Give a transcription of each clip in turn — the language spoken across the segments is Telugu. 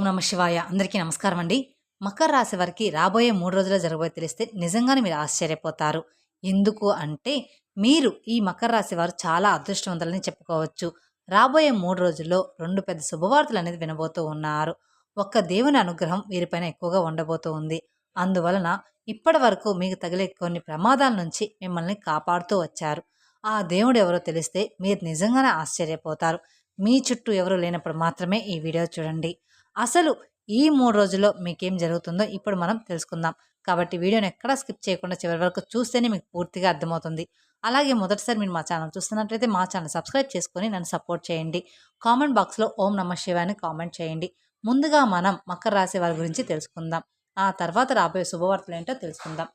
ఓం నమ శివాయ. అందరికీ నమస్కారం అండి. మకర రాశి వారికి రాబోయే మూడు రోజుల్లో జరగబోయే తెలిస్తే నిజంగానే మీరు ఆశ్చర్యపోతారు. ఎందుకు అంటే మీరు ఈ మకర రాశి వారు చాలా అదృష్టవంతులని చెప్పుకోవచ్చు. రాబోయే మూడు రోజుల్లో రెండు పెద్ద శుభవార్తలు అనేది వినబోతూ ఉన్నారు. ఒక్క దేవుని అనుగ్రహం వీరిపైన ఎక్కువగా ఉండబోతూ ఉంది. అందువలన ఇప్పటి వరకు మీకు తగిలే కొన్ని ప్రమాదాల నుంచి మిమ్మల్ని కాపాడుతూ వచ్చారు. ఆ దేవుడు ఎవరో తెలిస్తే మీరు నిజంగానే ఆశ్చర్యపోతారు. మీ చుట్టూ ఎవరు లేనప్పుడు మాత్రమే ఈ వీడియో చూడండి. అసలు ఈ మూడు రోజుల్లో మీకేం జరుగుతుందో ఇప్పుడు మనం తెలుసుకుందాం. కాబట్టి వీడియోని ఎక్కడా స్కిప్ చేయకుండా చివరి వరకు చూస్తేనే మీకు పూర్తిగా అర్థమవుతుంది. అలాగే మొదటిసారి మీరు మా ఛానల్ చూస్తున్నట్లయితే మా ఛానల్ సబ్స్క్రైబ్ చేసుకొని నన్ను సపోర్ట్ చేయండి. కామెంట్ బాక్స్లో ఓం నమ శివాని కామెంట్ చేయండి. ముందుగా మనం మకర రాశి వారి గురించి తెలుసుకుందాం. ఆ తర్వాత రాబోయే శుభవార్తలు ఏంటో తెలుసుకుందాం.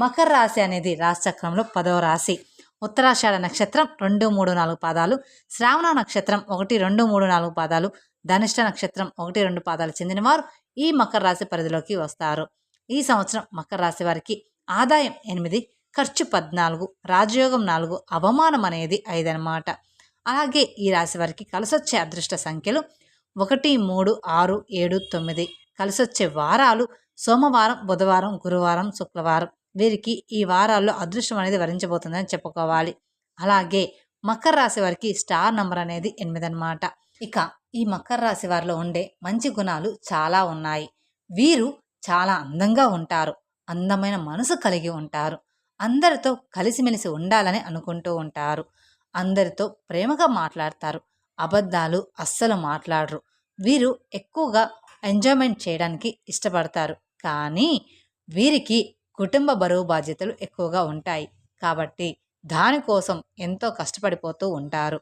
మకర రాశి అనేది రాశిచక్రంలో పదవ రాశి. ఉత్తరాషాఢ నక్షత్రం రెండు మూడు నాలుగు పాదాలు శ్రావణ నక్షత్రం ఒకటి రెండు మూడు నాలుగు పాదాలు ధనిష్ట నక్షత్రం ఒకటి రెండు పాదాలు చెందినవారు ఈ మకర రాశి పరిధిలోకి వస్తారు. ఈ సంవత్సరం మకర రాశి వారికి ఆదాయం ఎనిమిది ఖర్చు పద్నాలుగు రాజయోగం నాలుగు అవమానం అనేది ఐదు అలాగే ఈ రాశి వారికి కలిసొచ్చే అదృష్ట సంఖ్యలు ఒకటి మూడు ఆరు ఏడు తొమ్మిది. కలిసొచ్చే వారాలు సోమవారం బుధవారం గురువారం శుక్రవారం వీరికి ఈ వారాల్లో అదృష్టం అనేది వరించబోతుందని చెప్పుకోవాలి. అలాగే మకర రాశి వారికి స్టార్ నంబర్ అనేది ఎనిమిది అనమాట ఇక ఈ మకర రాశి వారిలో ఉండే మంచి గుణాలు చాలా ఉన్నాయి. వీరు చాలా అందంగా ఉంటారు. అందమైన మనసు కలిగి ఉంటారు. అందరితో కలిసిమెలిసి ఉండాలని అనుకుంటూ ఉంటారు. అందరితో ప్రేమగా మాట్లాడతారు. అబద్ధాలు అస్సలు మాట్లాడరు. వీరు ఎక్కువగా ఎంజాయ్మెంట్ చేయడానికి ఇష్టపడతారు. కానీ వీరికి కుటుంబ బరువు బాధ్యతలు ఎక్కువగా ఉంటాయి. కాబట్టి దానికోసం ఎంతో కష్టపడిపోతూ ఉంటారు.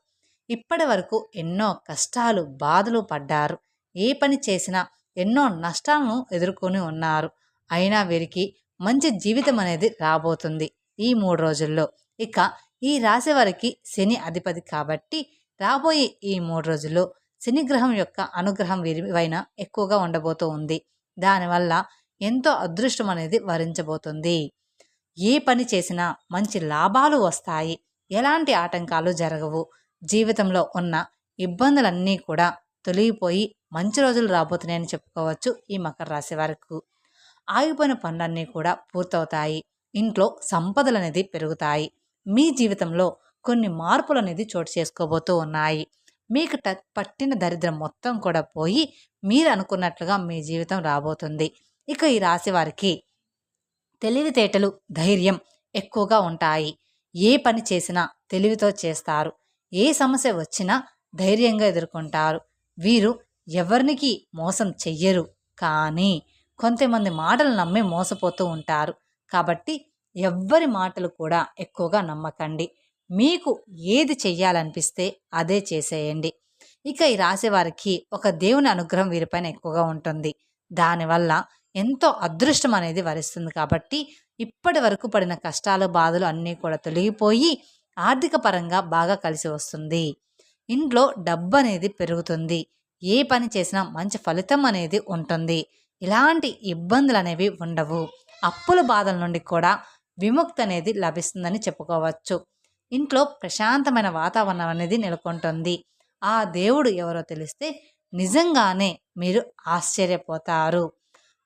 ఇప్పటి వరకు ఎన్నో కష్టాలు బాధలు పడ్డారు. ఏ పని చేసినా ఎన్నో నష్టాలను ఎదుర్కొని ఉన్నారు. అయినా వీరికి మంచి జీవితం అనేది రాబోతుంది ఈ మూడు రోజుల్లో. ఇక ఈ రాశి వారికి శని అధిపతి కాబట్టి రాబోయే ఈ మూడు రోజుల్లో శని గ్రహం యొక్క అనుగ్రహం విరివైన ఎక్కువగా ఉండబోతూ ఉంది. దానివల్ల ఎంతో అదృష్టం అనేది వరించబోతుంది. ఏ పని చేసినా మంచి లాభాలు వస్తాయి. ఎలాంటి ఆటంకాలు జరగవు. జీవితంలో ఉన్న ఇబ్బందులన్నీ కూడా తొలగిపోయి మంచి రోజులు రాబోతున్నాయని చెప్పుకోవచ్చు ఈ మకర రాశి వారికి. ఆగిపోయిన పనులన్నీ కూడా పూర్తవుతాయి. ఇంట్లో సంపదలు అనేది పెరుగుతాయి. మీ జీవితంలో కొన్ని మార్పులు అనేది చోటు చేసుకోబోతూ ఉన్నాయి. మీకు ట పట్టిన దరిద్రం మొత్తం కూడా పోయి మీరు అనుకున్నట్లుగా మీ జీవితం రాబోతుంది. ఇక ఈ రాశి వారికి తెలివితేటలు ధైర్యం ఎక్కువగా ఉంటాయి. ఏ పని చేసినా తెలివితో చేస్తారు. ఏ సమస్య వచ్చినా ధైర్యంగా ఎదుర్కొంటారు. వీరు ఎవరికి మోసం చెయ్యరు. కానీ కొంతమంది మాటలు నమ్మి మోసపోతూ ఉంటారు. కాబట్టి ఎవ్వరి మాటలు కూడా ఎక్కువగా నమ్మకండి. మీకు ఏది చెయ్యాలనిపిస్తే అదే చేసేయండి. ఇక ఈ రాసేవారికి ఒక దేవుని అనుగ్రహం వీరిపైన ఎక్కువగా ఉంటుంది. దానివల్ల ఎంతో అదృష్టం అనేది వరిస్తుంది కాబట్టి ఇప్పటి వరకు పడిన కష్టాలు బాధలు అన్నీ కూడా తొలగిపోయి ఆర్థిక పరంగా బాగా కలిసి వస్తుంది. ఇంట్లో డబ్బు అనేది పెరుగుతుంది. ఏ పని చేసినా మంచి ఫలితం అనేది ఉంటుంది. ఇలాంటి ఇబ్బందులు అనేవి ఉండవు. అప్పుల బాధల నుండి కూడా విముక్తి అనేది లభిస్తుందని చెప్పుకోవచ్చు. ఇంట్లో ప్రశాంతమైన వాతావరణం అనేది నెలకొంటుంది. ఆ దేవుడు ఎవరో తెలిస్తే నిజంగానే మీరు ఆశ్చర్యపోతారు.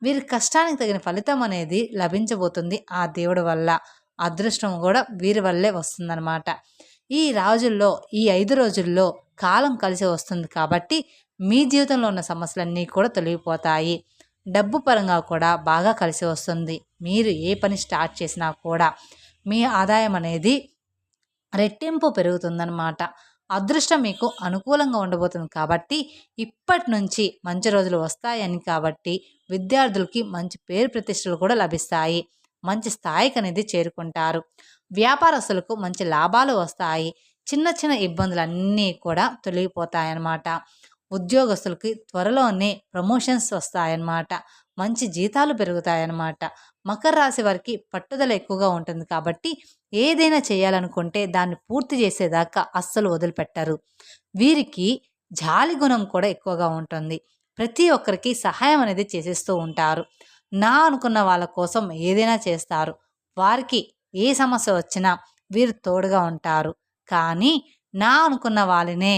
వీరి కష్టానికి తగిన ఫలితం అనేది లభించబోతుంది ఆ దేవుడి వల్ల. అదృష్టం కూడా వీరి వల్లే వస్తుందన్నమాట. ఈ రాజుల్లో ఈ ఐదు రోజుల్లో కాలం కలిసి వస్తుంది కాబట్టి మీ జీవితంలో ఉన్న సమస్యలన్నీ కూడా తొలగిపోతాయి. డబ్బు పరంగా కూడా బాగా కలిసి వస్తుంది. మీరు ఏ పని స్టార్ట్ చేసినా కూడా మీ ఆదాయం అనేది రెట్టింపు పెరుగుతుందన్నమాట. అదృష్టం మీకు అనుకూలంగా ఉండబోతుంది కాబట్టి ఇప్పటి నుంచి మంచి రోజులు వస్తాయని కాబట్టి విద్యార్థులకి మంచి పేరు ప్రతిష్టలు కూడా లభిస్తాయి. మంచి స్థాయికి అనేది చేరుకుంటారు. వ్యాపారస్తులకు మంచి లాభాలు వస్తాయి. చిన్న చిన్న ఇబ్బందులన్నీ కూడా తొలగిపోతాయన్నమాట. ఉద్యోగస్తులకి త్వరలోనే ప్రమోషన్స్ వస్తాయన్నమాట. మంచి జీతాలు పెరుగుతాయన్నమాట. మకర రాశి వారికి పట్టుదల ఎక్కువగా ఉంటుంది కాబట్టి ఏదైనా చేయాలనుకుంటే దాన్ని పూర్తి చేసేదాకా అస్సలు వదిలిపెట్టరు. వీరికి జాలి గుణం కూడా ఎక్కువగా ఉంటుంది. ప్రతి ఒక్కరికి సహాయం అనేది చేసేస్తూ ఉంటారు. నా అనుకున్న వాళ్ళ కోసం ఏదైనా చేస్తారు. వారికి ఏ సమస్య వచ్చినా వీరు తోడుగా ఉంటారు. కానీ నా అనుకున్న వాళ్ళనే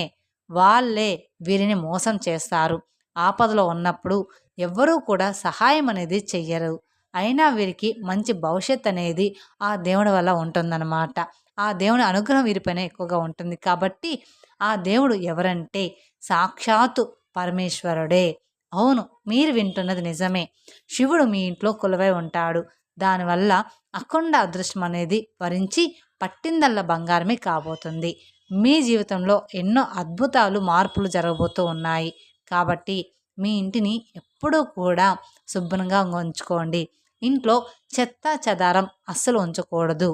వాళ్ళే వీరిని మోసం చేస్తారు. ఆపదలో ఉన్నప్పుడు ఎవ్వరూ కూడా సహాయం అనేది చెయ్యరు. అయినా వీరికి మంచి భవిష్యత్ అనేది ఆ దేవుడి వల్ల ఉంటుందన్నమాట. ఆ దేవుని అనుగ్రహం వీరిపైన ఎక్కువగా ఉంటుంది. కాబట్టి ఆ దేవుడు ఎవరంటే సాక్షాత్తు పరమేశ్వరుడే. అవును మీరు వింటున్నది నిజమే. శివుడు మీ ఇంట్లో కొలువై ఉంటాడు. దానివల్ల అఖండ అదృష్టం అనేది వరించి పట్టిందల్ల బంగారమే కాబోతుంది. మీ జీవితంలో ఎన్నో అద్భుతాలు మార్పులు జరగబోతూ ఉన్నాయి. కాబట్టి మీ ఇంటిని ఎప్పుడూ కూడా శుభ్రంగా ఉంచుకోండి. ఇంట్లో చెత్త చెదారం అస్సలు ఉంచకూడదు.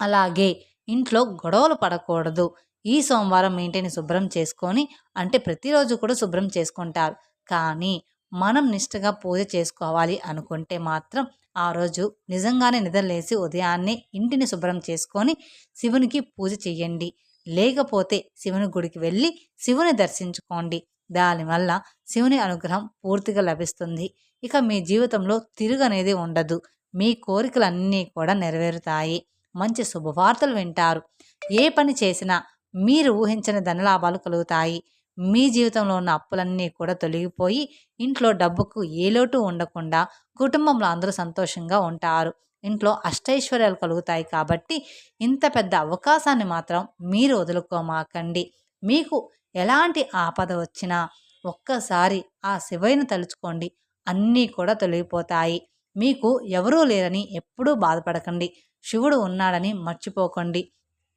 అలాగే ఇంట్లో గొడవలు పడకూడదు. ఈ సోమవారం మీ ఇంటిని శుభ్రం చేసుకొని అంటే ప్రతిరోజు కూడా శుభ్రం చేసుకుంటారు. కానీ మనం నిష్టగా పూజ చేసుకోవాలి అనుకుంటే మాత్రం ఆ రోజు నిజంగానే నిద్రలేసి ఉదయాన్నే ఇంటిని శుభ్రం చేసుకొని శివునికి పూజ చెయ్యండి. లేకపోతే శివుని గుడికి వెళ్ళి శివుని దర్శించుకోండి. దానివల్ల శివుని అనుగ్రహం పూర్తిగా లభిస్తుంది. ఇక మీ జీవితంలో తిరుగు అనేది ఉండదు. మీ కోరికలన్నీ కూడా నెరవేరుతాయి. మంచి శుభవార్తలు వింటారు. ఏ పని చేసినా మీరు ఊహించని ధనలాభాలు కలుగుతాయి. మీ జీవితంలో ఉన్న అప్పులన్నీ కూడా తొలగిపోయి ఇంట్లో డబ్బుకు ఏ లోటు ఉండకుండా కుటుంబంలో అందరూ సంతోషంగా ఉంటారు. ఇంట్లో అష్టైశ్వర్యాలు కలుగుతాయి కాబట్టి ఇంత పెద్ద అవకాశాన్ని మాత్రం మీరు వదులుకోమాకండి. మీకు ఎలాంటి ఆపద వచ్చినా ఒక్కసారి ఆ శివయ్యను తలుచుకోండి. అన్నీ కూడా తొలగిపోతాయి. మీకు ఎవరూ లేరని ఎప్పుడూ బాధపడకండి. శివుడు ఉన్నాడని మర్చిపోకండి.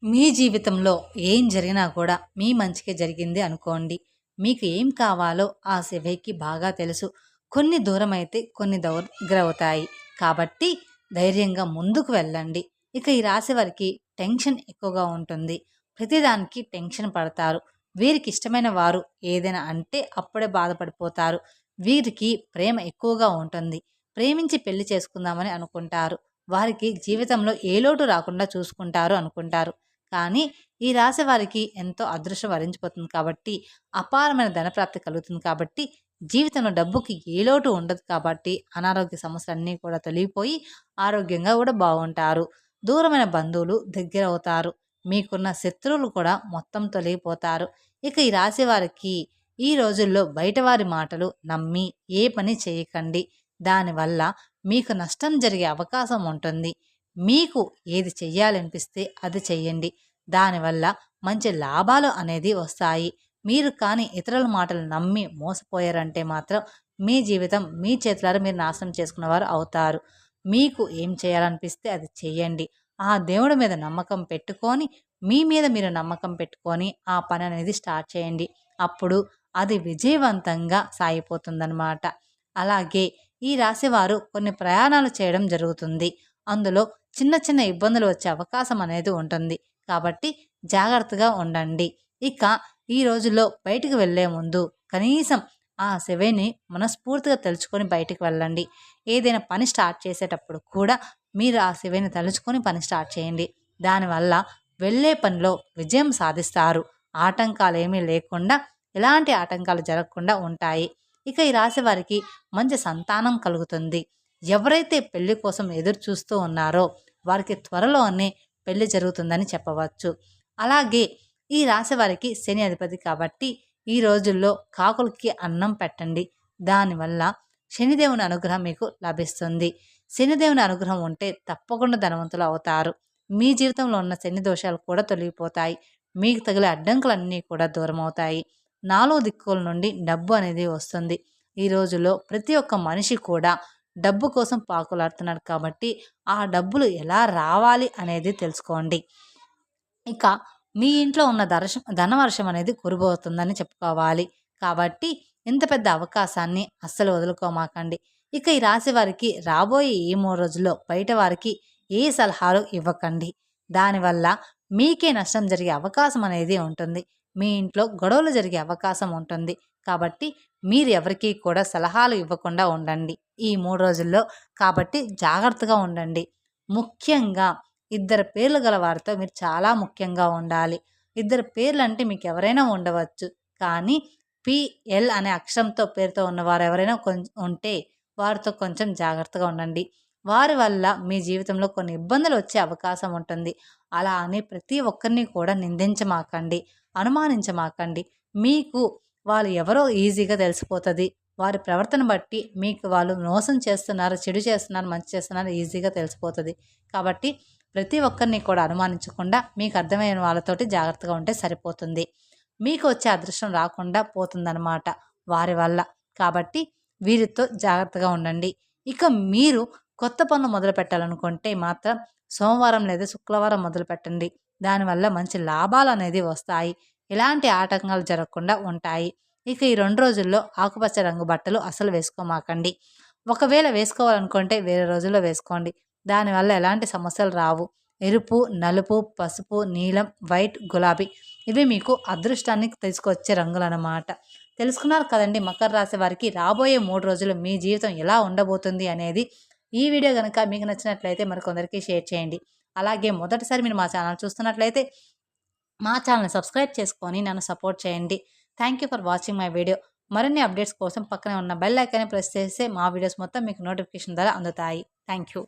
మీ జీవితంలో ఏం జరిగినా కూడా మీ మంచికే జరిగింది అనుకోండి. మీకు ఏం కావాలో ఆ శివయ్యకి బాగా తెలుసు. కొన్ని దూరం అయితే కొన్ని దగ్గర అవుతాయి కాబట్టి ధైర్యంగా ముందుకు వెళ్ళండి. ఇక ఈ రాశి వారికి టెన్షన్ ఎక్కువగా ఉంటుంది. ప్రతిదానికి టెన్షన్ పడతారు. వీరికి ఇష్టమైన వారు ఏదైనా అంటే అప్పుడే బాధపడిపోతారు. వీరికి ప్రేమ ఎక్కువగా ఉంటుంది. ప్రేమించి పెళ్ళి చేసుకుందామని అనుకుంటారు. వారికి జీవితంలో ఏ లోటు రాకుండా చూసుకుంటారు అనుకుంటారు. కానీ ఈ రాశి వారికి ఎంతో అదృష్టం వరించిపోతుంది కాబట్టి అపారమైన ధనప్రాప్తి కలుగుతుంది కాబట్టి జీవితంలో డబ్బుకి ఏ లోటు ఉండదు కాబట్టి అనారోగ్య సమస్యలన్నీ కూడా తొలగిపోయి ఆరోగ్యంగా కూడా బాగుంటారు. దూరమైన బంధువులు దగ్గర అవుతారు. మీకున్న శత్రువులు కూడా మొత్తం తొలగిపోతారు. ఇక ఈ రాశి వారికి ఈ రోజుల్లో బయటవారి మాటలు నమ్మి ఏ పని చేయకండి. దానివల్ల మీకు నష్టం జరిగే అవకాశం ఉంటుంది. మీకు ఏది చెయ్యాలనిపిస్తే అది చెయ్యండి. దానివల్ల మంచి లాభాలు అనేది వస్తాయి. మీరు కానీ ఇతరుల మాటలు నమ్మి మోసపోయారంటే మాత్రం మీ జీవితం మీ చేతులారా మీరు నాశనం చేసుకున్నవారు అవుతారు. మీకు ఏం చేయాలనిపిస్తే అది చెయ్యండి. ఆ దేవుడి మీద నమ్మకం పెట్టుకొని మీ మీద మీరు నమ్మకం పెట్టుకొని ఆ పని అనేది స్టార్ట్ చేయండి. అప్పుడు అది విజయవంతంగా సాగిపోతుందన్నమాట. అలాగే ఈ రాశివారు కొన్ని ప్రయాణాలు చేయడం జరుగుతుంది. అందులో చిన్న చిన్న ఇబ్బందులు వచ్చే అవకాశం అనేది ఉంటుంది. కాబట్టి జాగ్రత్తగా ఉండండి. ఇక ఈ రోజుల్లో బయటికి వెళ్ళే ముందు కనీసం ఆ శివేని మనస్ఫూర్తిగా తలుచుకొని బయటికి వెళ్ళండి. ఏదైనా పని స్టార్ట్ చేసేటప్పుడు కూడా మీరు ఆ శివేని తలుచుకొని పని స్టార్ట్ చేయండి. దానివల్ల వెళ్ళే పనిలో విజయం సాధిస్తారు. ఆటంకాలు ఏమీ లేకుండా ఎలాంటి ఆటంకాలు జరగకుండా ఉంటాయి. ఇక ఈ రాశి వారికి మంచి సంతానం కలుగుతుంది. ఎవరైతే పెళ్ళి కోసం ఎదురు చూస్తూ ఉన్నారో వారికి త్వరలోనే పెళ్ళి జరుగుతుందని చెప్పవచ్చు. అలాగే ఈ రాశి వారికి శని అధిపతి కాబట్టి ఈ రోజుల్లో కాకులకి అన్నం పెట్టండి. దానివల్ల శనిదేవుని అనుగ్రహం మీకు లభిస్తుంది. శనిదేవుని అనుగ్రహం ఉంటే తప్పకుండా ధనవంతులు అవుతారు. మీ జీవితంలో ఉన్న శని దోషాలు కూడా తొలగిపోతాయి. మీకు తగిలే అడ్డంకులన్నీ కూడా దూరం అవుతాయి నాలుగు దిక్కుల నుండి డబ్బు అనేది వస్తుంది. ఈ రోజుల్లో ప్రతి ఒక్క మనిషి కూడా డబ్బు కోసం పాకులాడుతున్నాడు కాబట్టి ఆ డబ్బులు ఎలా రావాలి అనేది తెలుసుకోండి. ఇక మీ ఇంట్లో ఉన్న దర్శ ధనవర్షం అనేది కురిపోతుందని చెప్పుకోవాలి. కాబట్టి ఇంత పెద్ద అవకాశాన్ని అస్సలు వదులుకోమాకండి. ఇక ఈ రాశి వారికి రాబోయే ఈ మూడు రోజుల్లో బయట వారికి ఏ సలహాలు ఇవ్వకండి. దానివల్ల మీకే నష్టం జరిగే అవకాశం అనేది ఉంటుంది. మీ ఇంట్లో గొడవలు జరిగే అవకాశం ఉంటుంది. కాబట్టి మీరు ఎవరికి కూడా సలహాలు ఇవ్వకుండా ఉండండి. ఈ మూడు రోజుల్లో కాబట్టి జాగ్రత్తగా ఉండండి. ముఖ్యంగా ఇద్దరు పేర్లు గల వారితో మీరు చాలా ముఖ్యంగా ఉండాలి. ఇద్దరు పేర్లు అంటే మీకు ఎవరైనా ఉండవచ్చు. కానీ పిఎల్ అనే అక్షరంతో పేరుతో ఉన్నవారు ఎవరైనా కొంచెం ఉంటే వారితో కొంచెం జాగ్రత్తగా ఉండండి. వారి వల్ల మీ జీవితంలో కొన్ని ఇబ్బందులు వచ్చే అవకాశం ఉంటుంది. అలా అని ప్రతి ఒక్కరిని కూడా నిందించమాకండి. అనుమానించమాకండి. మీకు వాళ్ళు ఎవరో ఈజీగా తెలిసిపోతుంది. వారి ప్రవర్తన బట్టి మీకు వాళ్ళు మోసం చేస్తున్నారు చెడు చేస్తున్నారు మంచి చేస్తున్నారు ఈజీగా తెలిసిపోతుంది. కాబట్టి ప్రతి ఒక్కరిని కూడా అనుమానించకుండా మీకు అర్థమైన వాళ్ళతోటి జాగ్రత్తగా ఉంటే సరిపోతుంది. మీకు వచ్చే అదృష్టం రాకుండా పోతుందన్నమాట వారి వల్ల. కాబట్టి వీరితో జాగ్రత్తగా ఉండండి. ఇక మీరు కొత్త పనులు మొదలు పెట్టాలనుకుంటే మాత్రం సోమవారం లేదా శుక్రవారం మొదలు పెట్టండి దానివల్ల మంచి లాభాలు అనేది వస్తాయి. ఎలాంటి ఆటంకాలు జరగకుండా ఉంటాయి. ఇక ఈ రెండు రోజుల్లో ఆకుపచ్చ రంగు బట్టలు అసలు వేసుకోమాకండి. ఒకవేళ వేసుకోవాలనుకుంటే వేరే రోజుల్లో వేసుకోండి. దానివల్ల ఎలాంటి సమస్యలు రావు. ఎరుపు నలుపు పసుపు నీలం వైట్ గులాబీ ఇవి మీకు అదృష్టాన్ని తీసుకొచ్చే రంగులు అన్నమాట తెలుసుకున్నారు కదండి మకర రాశి వారికి రాబోయే మూడు రోజులు మీ జీవితం ఎలా ఉండబోతుంది అనేది. ఈ వీడియో కనుక మీకు నచ్చినట్లయితే మరికొందరికి షేర్ చేయండి. అలాగే మొదటిసారి మీరు మా ఛానల్ చూస్తున్నట్లయితే మా ఛానల్ని సబ్స్క్రైబ్ చేసుకొని నన్ను సపోర్ట్ చేయండి. Thank you for watching my video. మరిన్ని అప్డేట్స్ కోసం పక్కనే ఉన్న బెల్ ఐకాన్ని ప్రెస్ చేస్తే మా వీడియోస్ మొత్తం మీకు నోటిఫికేషన్ ద్వారా అందుతాయి. Thank you